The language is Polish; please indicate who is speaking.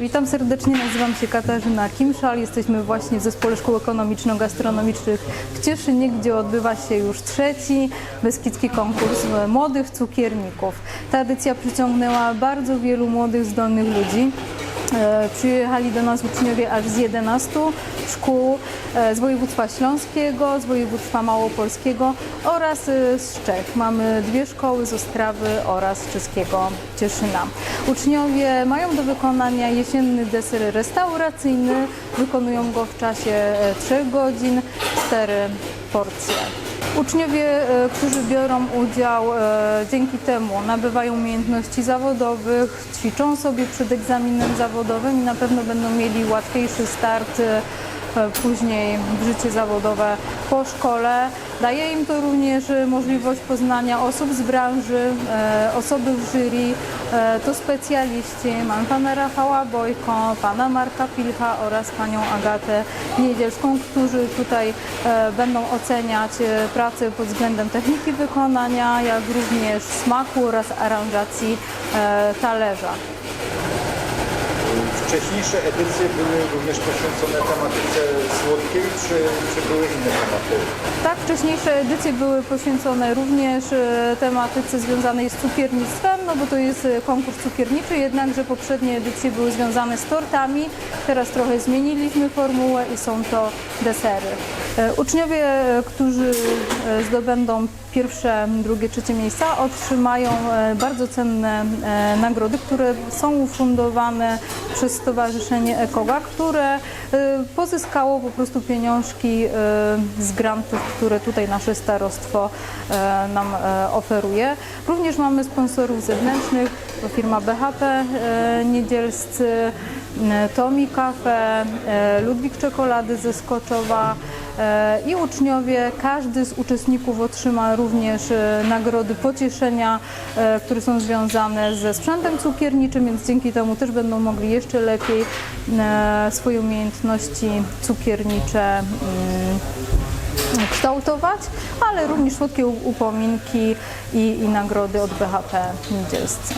Speaker 1: Witam serdecznie, nazywam się Katarzyna Kimszal. Jesteśmy właśnie w Zespole Szkół Ekonomiczno-Gastronomicznych w Cieszynie, gdzie odbywa się już trzeci Beskidzki Konkurs Młodych Cukierników. Ta edycja przyciągnęła bardzo wielu młodych, zdolnych ludzi. E, Przyjechali do nas uczniowie aż z 11 szkół e, z województwa śląskiego, z województwa małopolskiego oraz e, z Czech. Mamy dwie szkoły z Ostrawy oraz czeskiego Cieszyna. Uczniowie mają do wykonania jesienny deser restauracyjny. Wykonują go w czasie 3 godzin, 4 porcje. Uczniowie, e, którzy biorą udział, e, dzięki temu nabywają umiejętności zawodowych, ćwiczą sobie przed egzaminem zawodowym i na pewno będą mieli łatwiejszy start e, później w życie zawodowe po szkole. Daje im to również możliwość poznania osób z branży, e, osoby w jury, e, to specjaliści. Mamy pana Rafała Bojko, pana Marka Pilcha oraz panią Agatę Niedzielską, którzy tutaj e, będą oceniać pracę pod względem techniki wykonania, jak również smaku oraz aranżacji talerza.
Speaker 2: Wcześniejsze edycje były również poświęcone tematyce słodkiej, czy, czy były inne tematy?
Speaker 1: Tak, wcześniejsze edycje były poświęcone również e, tematyce związanej z cukiernictwem, no bo to jest e, konkurs cukierniczy, jednakże poprzednie edycje były związane z tortami. Teraz trochę zmieniliśmy formułę i są to desery. E, Uczniowie, którzy zdobędą pierwsze, drugie, trzecie miejsca, otrzymają bardzo cenne nagrody, które są ufundowane przez Stowarzyszenie Ekoga, które e, pozyskało po prostu pieniążki e, z grantów, które tutaj nasze starostwo e, nam oferuje. Również mamy sponsorów zewnętrznych, firma BHP Niedzielscy, Tomi Cafe, Ludwik Czekolady ze Skoczowa i uczniowie, każdy z uczestników otrzyma również e, nagrody pocieszenia, e, które są związane ze sprzętem cukierniczym, więc dzięki temu też będą mogli jeszcze lepiej e, swoje umiejętności cukiernicze mm, kształtować, ale również słodkie upominki i, i nagrody od BHP Niedzielscy.